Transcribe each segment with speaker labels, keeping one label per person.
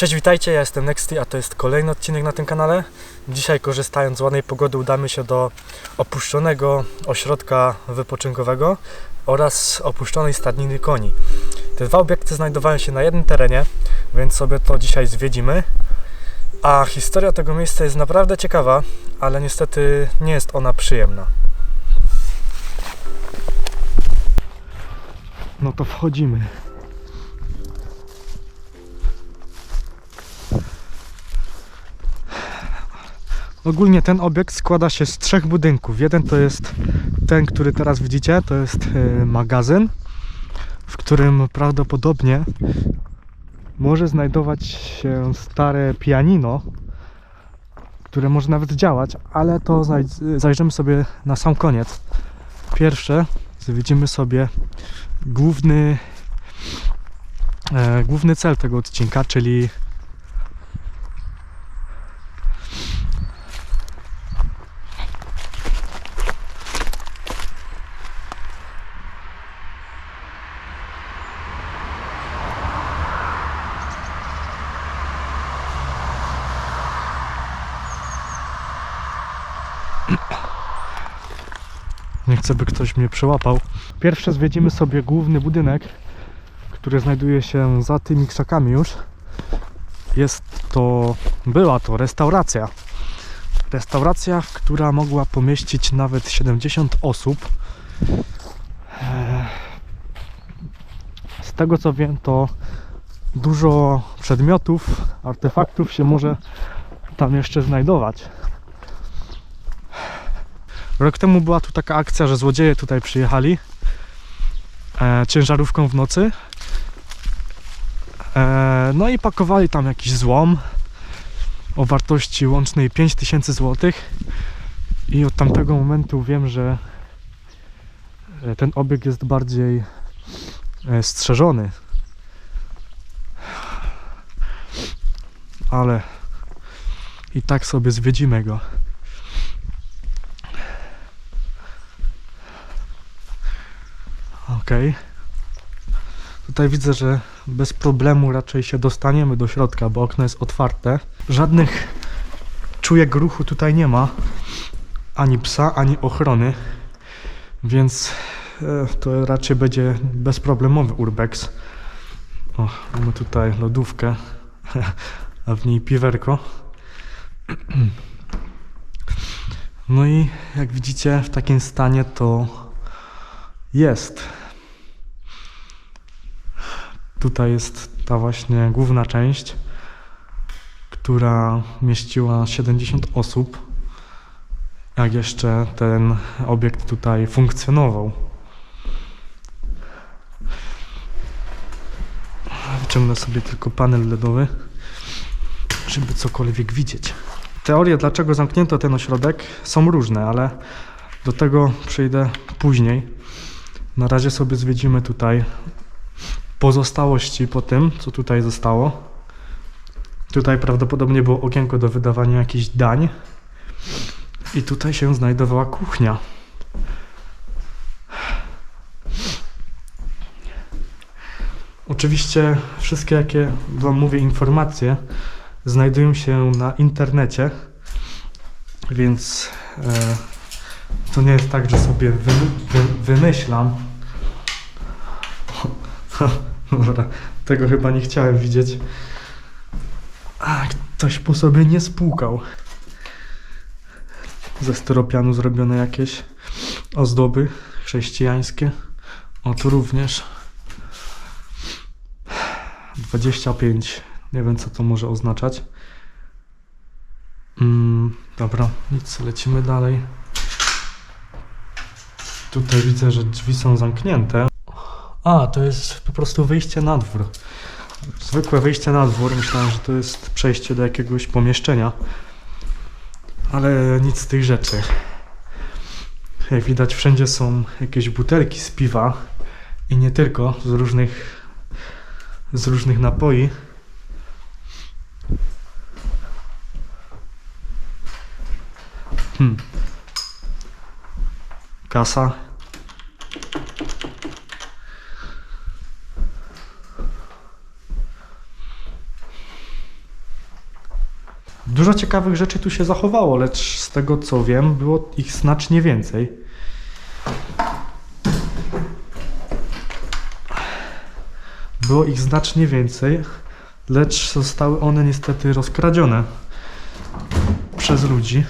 Speaker 1: Cześć, witajcie, ja jestem Nexty, a to jest kolejny odcinek na tym kanale. Dzisiaj korzystając z ładnej pogody udamy się do opuszczonego ośrodka wypoczynkowego oraz opuszczonej stadniny koni. Te dwa obiekty znajdowają się na jednym terenie, więc sobie to dzisiaj zwiedzimy. A historia tego miejsca jest naprawdę ciekawa, ale niestety nie jest ona przyjemna. No to wchodzimy. Ogólnie ten obiekt składa się z trzech budynków. Jeden to jest ten, który teraz widzicie, to jest e, magazyn, w którym prawdopodobnie może znajdować się stare pianino, które może nawet działać, ale to zajrzymy sobie na sam koniec. Pierwsze zwiedzimy sobie główny, e, główny cel tego odcinka, czyli Nie chcę, by ktoś mnie przełapał. Pierwsze zwiedzimy sobie główny budynek, który znajduje się za tymi krzakami już. Jest to, była to restauracja. Restauracja, która mogła pomieścić nawet 70 osób. Z tego co wiem, to dużo przedmiotów, artefaktów się może tam jeszcze znajdować. Rok temu była tu taka akcja, że złodzieje tutaj przyjechali e, ciężarówką w nocy. E, no i pakowali tam jakiś złom o wartości łącznej 5000 zł. I od tamtego momentu wiem, że ten obiekt jest bardziej e, strzeżony. Ale i tak sobie zwiedzimy go. Tutaj widzę, że bez problemu raczej się dostaniemy do środka, bo okno jest otwarte. Żadnych czujek ruchu tutaj nie ma. Ani psa, ani ochrony. Więc e, to raczej będzie bezproblemowy urbex. O, mamy tutaj lodówkę, a w niej piwerko. No i jak widzicie, w takim stanie to jest. Tutaj jest ta właśnie główna część, która mieściła 70 osób. Jak jeszcze ten obiekt tutaj funkcjonował. Wyciągnę sobie tylko panel LEDowy, żeby cokolwiek widzieć. Teorie, dlaczego zamknięto ten ośrodek, są różne, ale do tego przejdę później. Na razie sobie zwiedzimy tutaj pozostałości po tym, co tutaj zostało. Tutaj prawdopodobnie było okienko do wydawania jakichś dań. I tutaj się znajdowała kuchnia. Oczywiście wszystkie jakie wam mówię informacje znajdują się na internecie, więc e, to nie jest tak, że sobie wy, wy, wymyślam. Dobra, tego chyba nie chciałem widzieć. A, ktoś po sobie nie spłukał. Ze styropianu zrobione jakieś ozdoby chrześcijańskie. O, tu również. 25. Nie wiem, co to może oznaczać. Mm, dobra, nic, lecimy dalej. Tutaj widzę, że drzwi są zamknięte. A, to jest po prostu wyjście na dwór. Zwykłe wyjście na dwór. Myślałem, że to jest przejście do jakiegoś pomieszczenia. Ale nic z tych rzeczy. Jak widać, wszędzie są jakieś butelki z piwa. I nie tylko, z różnych, z różnych napoi. Hmm. Kasa. Dużo ciekawych rzeczy tu się zachowało, lecz z tego co wiem, było ich znacznie więcej. Było ich znacznie więcej, lecz zostały one niestety rozkradzione przez ludzi.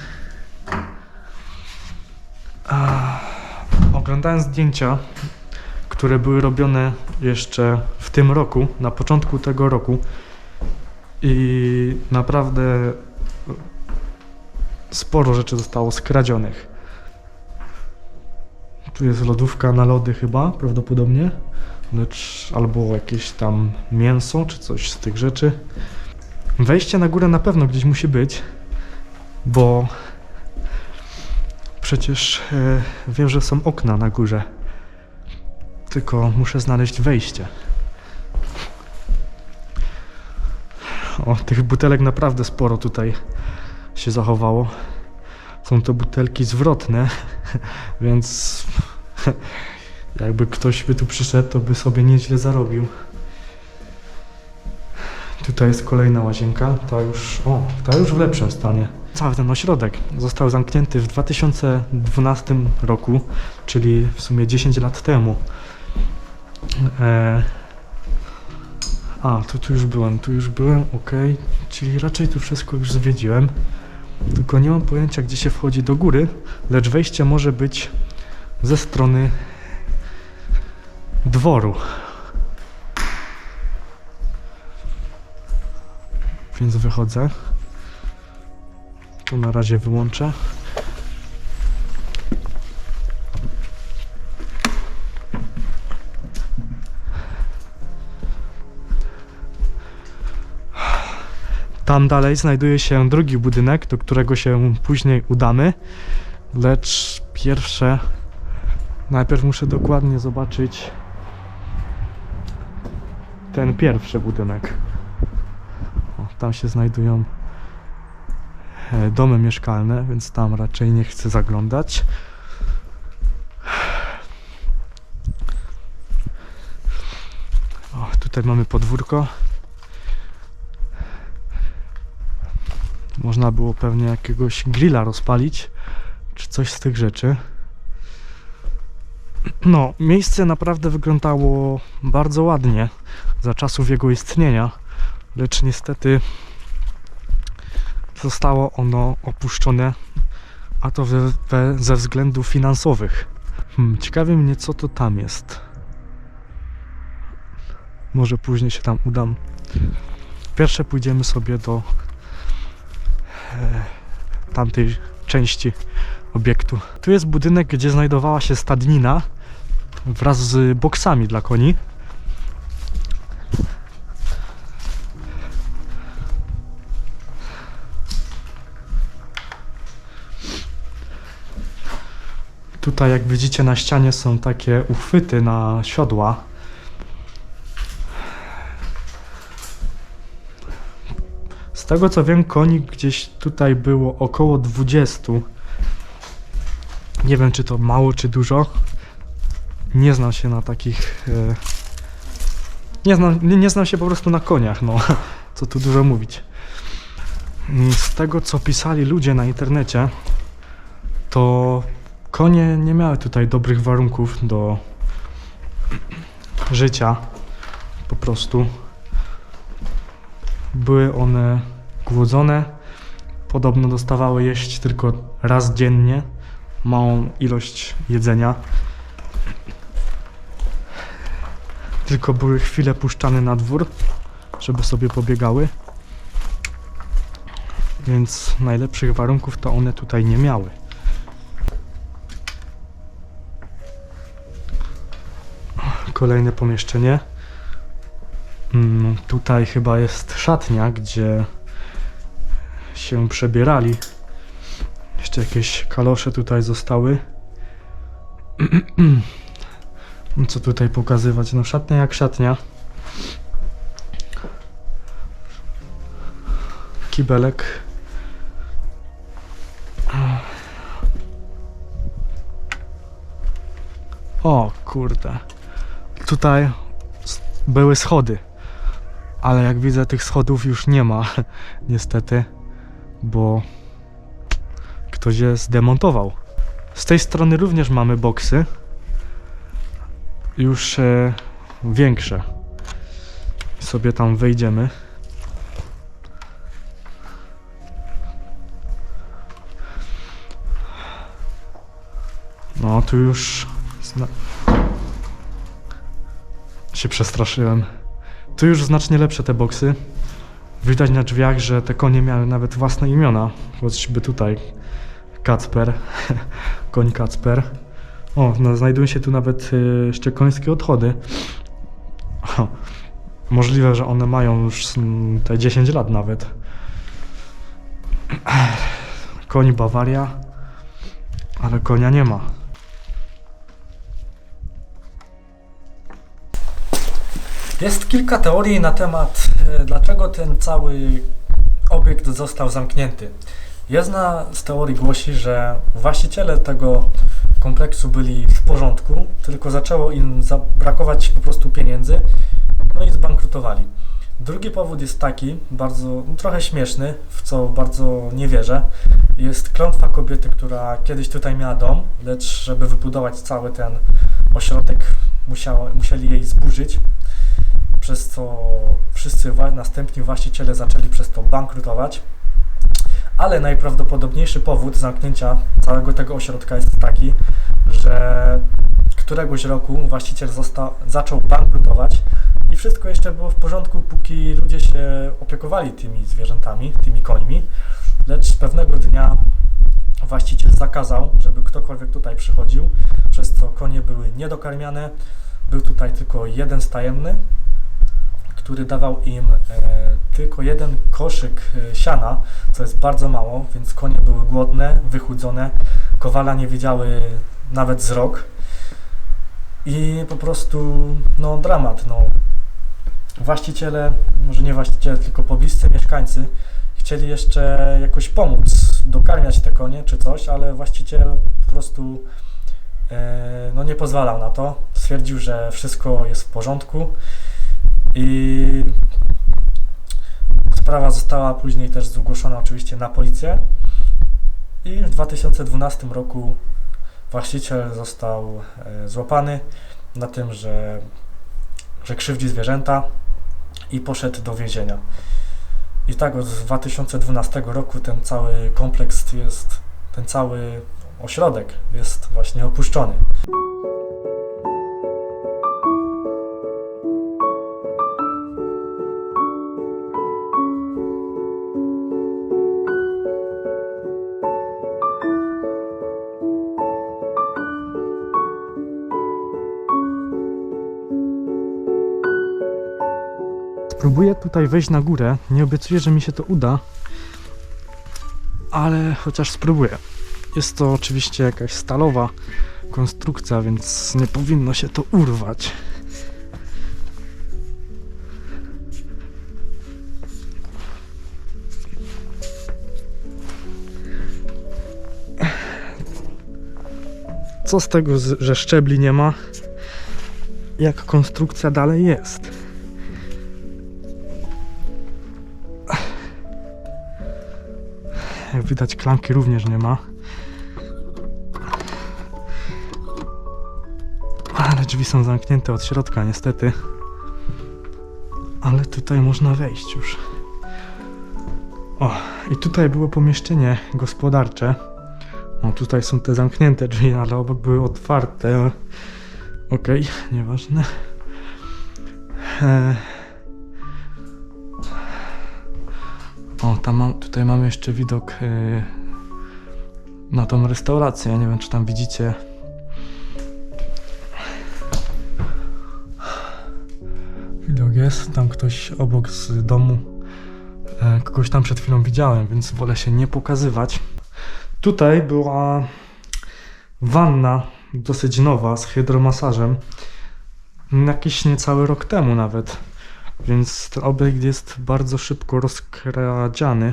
Speaker 1: Oglądałem zdjęcia, które były robione jeszcze w tym roku, na początku tego roku, i naprawdę sporo rzeczy zostało skradzionych. Tu jest lodówka na lody chyba, prawdopodobnie. Lecz albo jakieś tam mięso, czy coś z tych rzeczy. Wejście na górę na pewno gdzieś musi być, bo przecież e, wiem, że są okna na górze. Tylko muszę znaleźć wejście. O, tych butelek naprawdę sporo tutaj się zachowało. Są to butelki zwrotne, więc jakby ktoś by tu przyszedł, to by sobie nieźle zarobił. Tutaj jest kolejna łazienka, ta już, o, ta już w lepszym stanie. Cały ten ośrodek został zamknięty w 2012 roku, czyli w sumie 10 lat temu. E, a, tu, tu już byłem, tu już byłem, ok. Czyli raczej tu wszystko już zwiedziłem. Tylko nie mam pojęcia, gdzie się wchodzi do góry, lecz wejście może być ze strony dworu. Więc wychodzę. Tu na razie wyłączę. Tam dalej znajduje się drugi budynek, do którego się później udamy. Lecz pierwsze. Najpierw muszę dokładnie zobaczyć ten pierwszy budynek. O, tam się znajdują e, domy mieszkalne, więc tam raczej nie chcę zaglądać. O, tutaj mamy podwórko. Można było pewnie jakiegoś grilla rozpalić, czy coś z tych rzeczy. No, miejsce naprawdę wyglądało bardzo ładnie za czasów jego istnienia, lecz niestety zostało ono opuszczone, a to we, we, ze względów finansowych. Hmm, ciekawi mnie, co to tam jest. Może później się tam udam. Pierwsze pójdziemy sobie do tamtej części obiektu. Tu jest budynek, gdzie znajdowała się stadnina wraz z boksami dla koni. Tutaj, jak widzicie, na ścianie są takie uchwyty na siodła. Tego co wiem, koni gdzieś tutaj było około 20. Nie wiem, czy to mało, czy dużo. Nie znam się na takich. E... Nie, znam, nie, nie znam się po prostu na koniach, no. Co tu dużo mówić. Mm, Z tego co pisali ludzie na internecie, to konie nie miały tutaj dobrych warunków do życia. Po prostu były one głodzone. Podobno dostawały jeść tylko raz dziennie, małą ilość jedzenia. Tylko były chwilę puszczane na dwór, żeby sobie pobiegały. Więc najlepszych warunków to one tutaj nie miały. Kolejne pomieszczenie. Mm, tutaj chyba jest szatnia, gdzie się przebierali. Jeszcze jakieś kalosze tutaj zostały. Co tutaj pokazywać? No szatnia jak szatnia. Kibelek. O kurde. Tutaj były schody. Ale jak widzę tych schodów już nie ma, niestety. Bo ktoś je zdemontował. Z tej strony również mamy boksy, już e, większe. Sobie tam wejdziemy. No, tu już zna- się przestraszyłem. Tu już znacznie lepsze te boksy. Widać na drzwiach, że te konie miały nawet własne imiona. Choćby tutaj Kacper, koń Kacper. O, no, znajdują się tu nawet y, jeszcze końskie odchody. O, możliwe, że one mają już mm, te 10 lat nawet. Koń Bawaria, ale konia nie ma. Jest kilka teorii na temat, e, dlaczego ten cały obiekt został zamknięty. Jedna z teorii głosi, że właściciele tego kompleksu byli w porządku, tylko zaczęło im brakować po prostu pieniędzy, no i zbankrutowali. Drugi powód jest taki, bardzo no, trochę śmieszny, w co bardzo nie wierzę. Jest klątwa kobiety, która kiedyś tutaj miała dom, lecz żeby wybudować cały ten ośrodek, musiała, musieli jej zburzyć przez co wszyscy następni właściciele zaczęli przez to bankrutować. Ale najprawdopodobniejszy powód zamknięcia całego tego ośrodka jest taki, że któregoś roku właściciel zosta- zaczął bankrutować i wszystko jeszcze było w porządku, póki ludzie się opiekowali tymi zwierzętami, tymi końmi. Lecz pewnego dnia właściciel zakazał, żeby ktokolwiek tutaj przychodził, przez co konie były niedokarmiane. Był tutaj tylko jeden stajemny, który dawał im e, tylko jeden koszyk e, siana, co jest bardzo mało, więc konie były głodne, wychudzone, kowala nie widziały nawet z rok i po prostu no dramat, no. Właściciele, może nie właściciele, tylko pobliscy mieszkańcy chcieli jeszcze jakoś pomóc, dokarmiać te konie czy coś, ale właściciel po prostu e, no nie pozwalał na to. Stwierdził, że wszystko jest w porządku i sprawa została później też zgłoszona oczywiście na policję. I w 2012 roku właściciel został e, złapany na tym, że, że krzywdzi zwierzęta i poszedł do więzienia. I tak od 2012 roku ten cały kompleks jest, ten cały ośrodek jest właśnie opuszczony. Spróbuję tutaj wejść na górę. Nie obiecuję, że mi się to uda, ale chociaż spróbuję. Jest to oczywiście jakaś stalowa konstrukcja, więc nie powinno się to urwać. Co z tego, że szczebli nie ma, jak konstrukcja dalej jest? Jak widać, klamki również nie ma. Ale drzwi są zamknięte od środka, niestety. Ale tutaj można wejść już. O, i tutaj było pomieszczenie gospodarcze. O, tutaj są te zamknięte drzwi, ale obok były otwarte. Okej, nieważne. Eee. O, tam mam, tutaj mamy jeszcze widok na tą restaurację. Nie wiem, czy tam widzicie. Widok jest, tam ktoś obok z domu. E, kogoś tam przed chwilą widziałem, więc wolę się nie pokazywać. Tutaj była wanna dosyć nowa z hydromasażem. Jakiś niecały rok temu nawet. Więc ten obiekt jest bardzo szybko rozkradziany.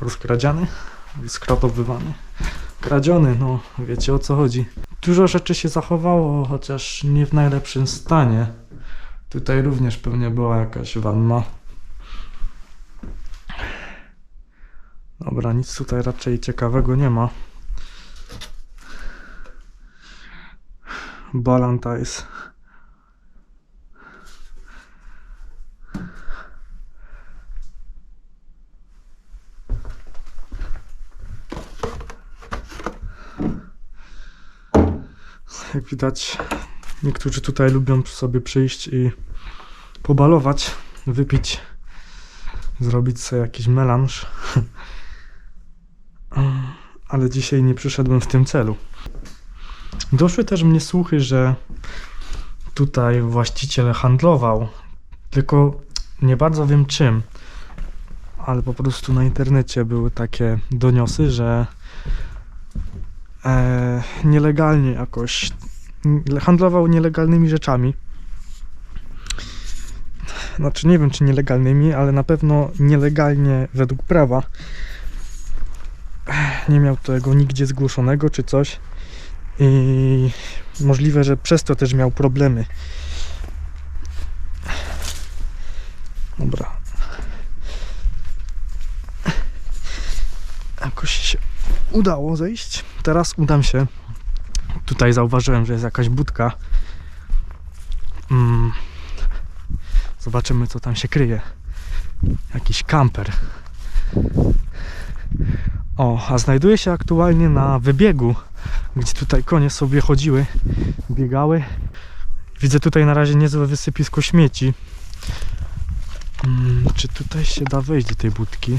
Speaker 1: Rozkradziany? Skratowywany. Kradziony, no wiecie o co chodzi. Dużo rzeczy się zachowało, chociaż nie w najlepszym stanie. Tutaj również pewnie była jakaś wanna. Dobra, nic tutaj raczej ciekawego nie ma. Balantais. Jak widać, niektórzy tutaj lubią sobie przyjść i pobalować, wypić, zrobić sobie jakiś melanż. Ale dzisiaj nie przyszedłem w tym celu. Doszły też mnie słuchy, że tutaj właściciel handlował, tylko nie bardzo wiem czym. Ale po prostu na internecie były takie doniosy, że e, nielegalnie jakoś handlował nielegalnymi rzeczami. Znaczy nie wiem czy nielegalnymi, ale na pewno nielegalnie według prawa. Nie miał tego nigdzie zgłoszonego czy coś. I możliwe, że przez to też miał problemy. Dobra. Jakoś się udało zejść. Teraz udam się. Tutaj zauważyłem, że jest jakaś budka. Mm. Zobaczymy, co tam się kryje. Jakiś kamper. O, a znajduje się aktualnie na wybiegu, gdzie tutaj konie sobie chodziły, biegały. Widzę tutaj na razie niezłe wysypisko śmieci. Mm, czy tutaj się da wejść do tej budki?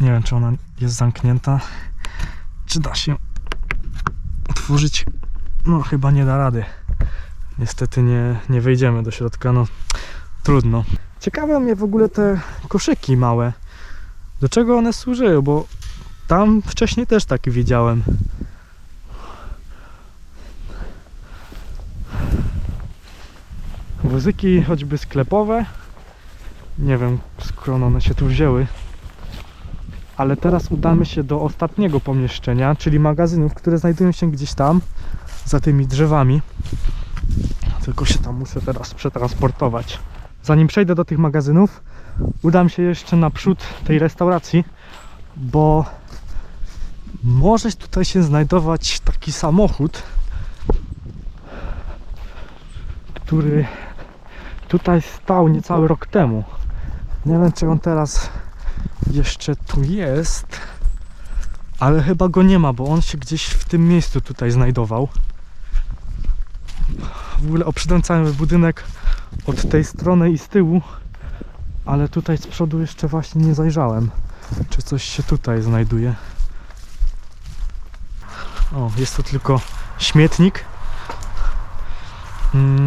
Speaker 1: Nie wiem, czy ona jest zamknięta. Czy da się otworzyć? No, chyba nie da rady. Niestety nie, nie wejdziemy do środka, no trudno. Ciekawe mnie w ogóle te koszyki małe. Do czego one służyły, bo tam wcześniej też takie widziałem. Wozyki choćby sklepowe. Nie wiem skąd one się tu wzięły. Ale teraz udamy się do ostatniego pomieszczenia, czyli magazynów, które znajdują się gdzieś tam, za tymi drzewami. Tylko się tam muszę teraz przetransportować. Zanim przejdę do tych magazynów, udam się jeszcze naprzód tej restauracji, bo może tutaj się znajdować taki samochód, który tutaj stał niecały rok temu. Nie wiem, czy on teraz jeszcze tu jest, ale chyba go nie ma, bo on się gdzieś w tym miejscu tutaj znajdował. W ogóle obszedłem cały budynek od tej strony i z tyłu, ale tutaj z przodu jeszcze właśnie nie zajrzałem, czy coś się tutaj znajduje. O, jest tu tylko śmietnik. Mm,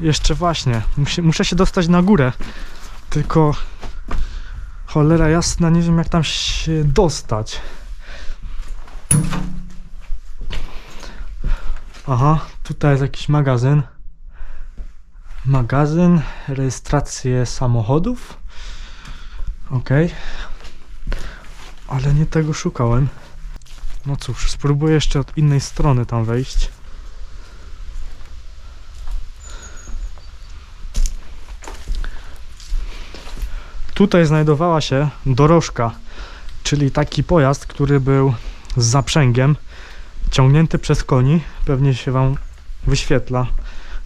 Speaker 1: jeszcze właśnie, muszę, muszę się dostać na górę, tylko cholera jasna, nie wiem jak tam się dostać. Aha, tutaj jest jakiś magazyn. Magazyn, rejestrację samochodów. Ok. Ale nie tego szukałem. No cóż, spróbuję jeszcze od innej strony tam wejść. Tutaj znajdowała się dorożka, czyli taki pojazd, który był z zaprzęgiem, ciągnięty przez koni. Pewnie się Wam wyświetla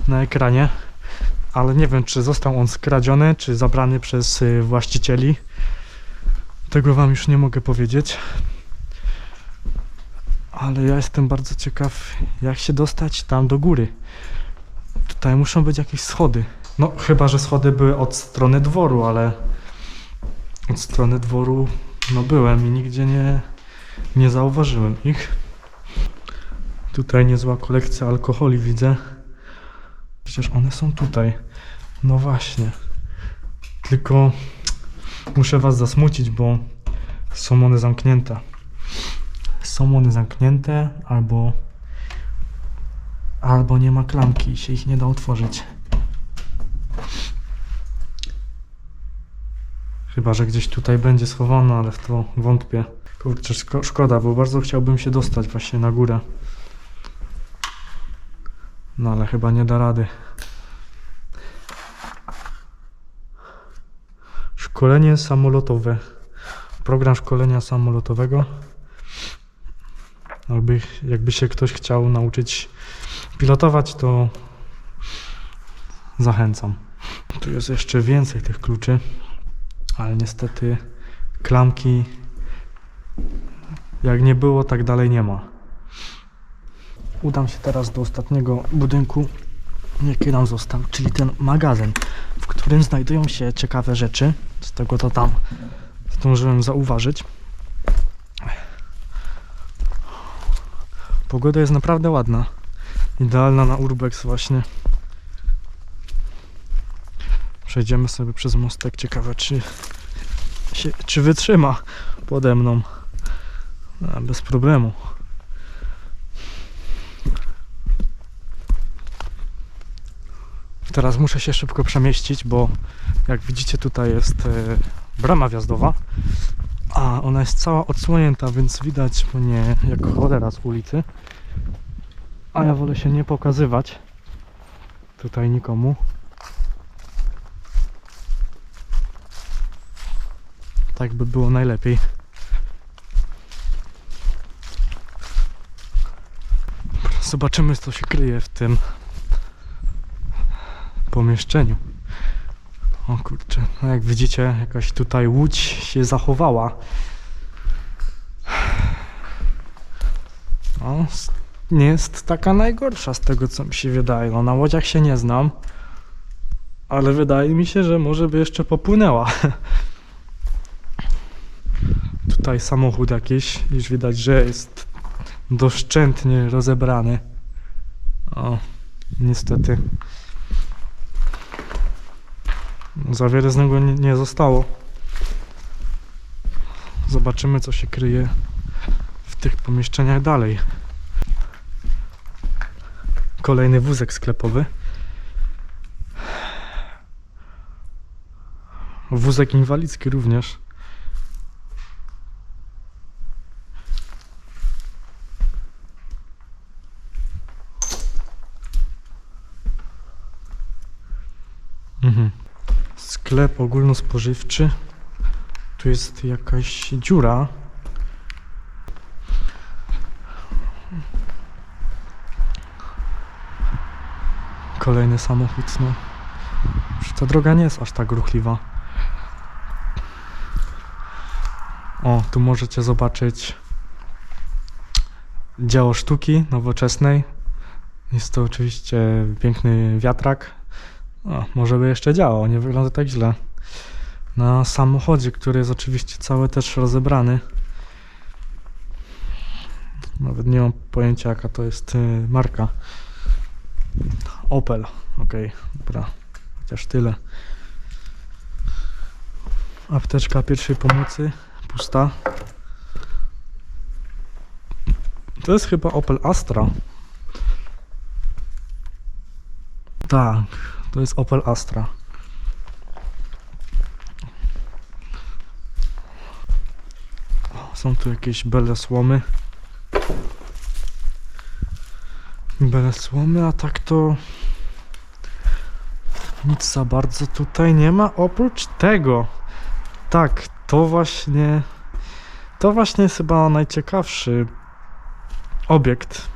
Speaker 1: na ekranie, ale nie wiem, czy został on skradziony, czy zabrany przez y, właścicieli. Tego Wam już nie mogę powiedzieć. Ale ja jestem bardzo ciekaw, jak się dostać tam do góry. Tutaj muszą być jakieś schody. No, chyba że schody były od strony dworu, ale od strony dworu no byłem i nigdzie nie, nie zauważyłem ich. Tutaj niezła kolekcja alkoholi widzę. Przecież one są tutaj. No właśnie. Tylko muszę was zasmucić, bo są one zamknięte. Są one zamknięte albo albo nie ma klamki i się ich nie da otworzyć. Chyba, że gdzieś tutaj będzie schowana, ale w to wątpię. Kurczę, szko- szkoda, bo bardzo chciałbym się dostać właśnie na górę. No ale chyba nie da rady. Szkolenie samolotowe. Program szkolenia samolotowego. Jakby, jakby się ktoś chciał nauczyć pilotować, to zachęcam. Tu jest jeszcze więcej tych kluczy, ale niestety klamki jak nie było, tak dalej nie ma. Udam się teraz do ostatniego budynku, jaki nam został, czyli ten magazyn, w którym znajdują się ciekawe rzeczy. Z tego to tam zdążyłem zauważyć. Pogoda jest naprawdę ładna. Idealna na urbex właśnie. Przejdziemy sobie przez mostek. Ciekawe czy, się, czy wytrzyma pode mną. Bez problemu. Teraz muszę się szybko przemieścić, bo jak widzicie tutaj jest e, brama wjazdowa, a ona jest cała odsłonięta, więc widać mnie jak cholera z ulicy. A ja wolę się nie pokazywać tutaj nikomu. Tak by było najlepiej. Zobaczymy co się kryje w tym pomieszczeniu. O kurczę, no jak widzicie, jakaś tutaj łódź się zachowała. No, nie jest taka najgorsza z tego, co mi się wydaje. No, na łodziach się nie znam, ale wydaje mi się, że może by jeszcze popłynęła. Tutaj samochód jakiś, już widać, że jest doszczętnie rozebrany. O, niestety. Za wiele z niego nie, nie zostało. Zobaczymy, co się kryje w tych pomieszczeniach dalej. Kolejny wózek sklepowy. Wózek inwalidzki również. Sklep ogólnospożywczy. Tu jest jakaś dziura. Kolejny samochód, no. Ta droga nie jest aż tak ruchliwa. O, tu możecie zobaczyć dzieło sztuki nowoczesnej. Jest to oczywiście piękny wiatrak. O, może by jeszcze działał, nie wygląda tak źle. Na samochodzie, który jest oczywiście cały też rozebrany. Nawet nie mam pojęcia jaka to jest y, marka. Opel, okej, dobra, chociaż tyle. Apteczka pierwszej pomocy, pusta. To jest chyba Opel Astra. Tak, to jest Opel Astra. Są tu jakieś bele słomy. Bele słomy, a tak to nic za bardzo tutaj nie ma oprócz tego. Tak, to właśnie to właśnie jest chyba najciekawszy obiekt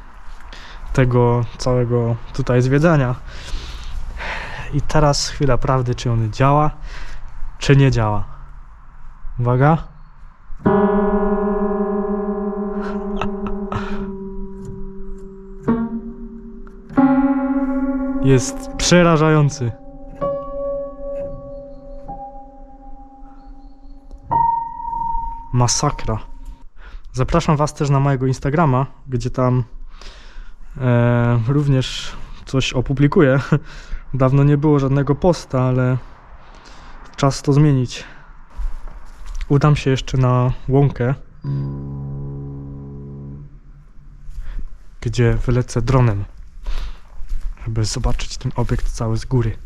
Speaker 1: tego całego tutaj zwiedzania. I teraz chwila prawdy, czy on działa, czy nie działa. Uwaga. Jest przerażający. Masakra. Zapraszam Was też na mojego Instagrama, gdzie tam e, również coś opublikuję. Dawno nie było żadnego posta, ale czas to zmienić. Udam się jeszcze na łąkę, gdzie wylecę dronem, żeby zobaczyć ten obiekt cały z góry.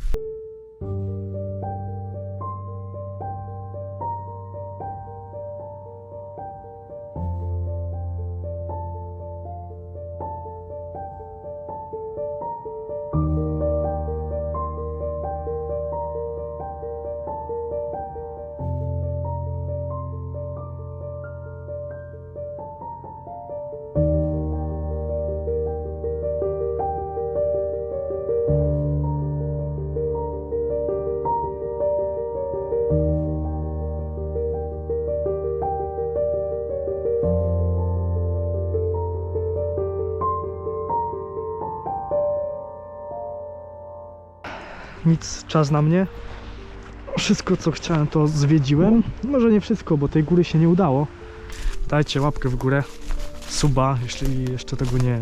Speaker 1: Nic, czas na mnie. Wszystko co chciałem to zwiedziłem. Może nie wszystko, bo tej góry się nie udało. Dajcie łapkę w górę, suba, jeśli jeszcze tego nie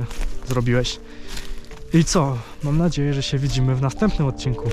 Speaker 1: zrobiłeś. I co? Mam nadzieję, że się widzimy w następnym odcinku.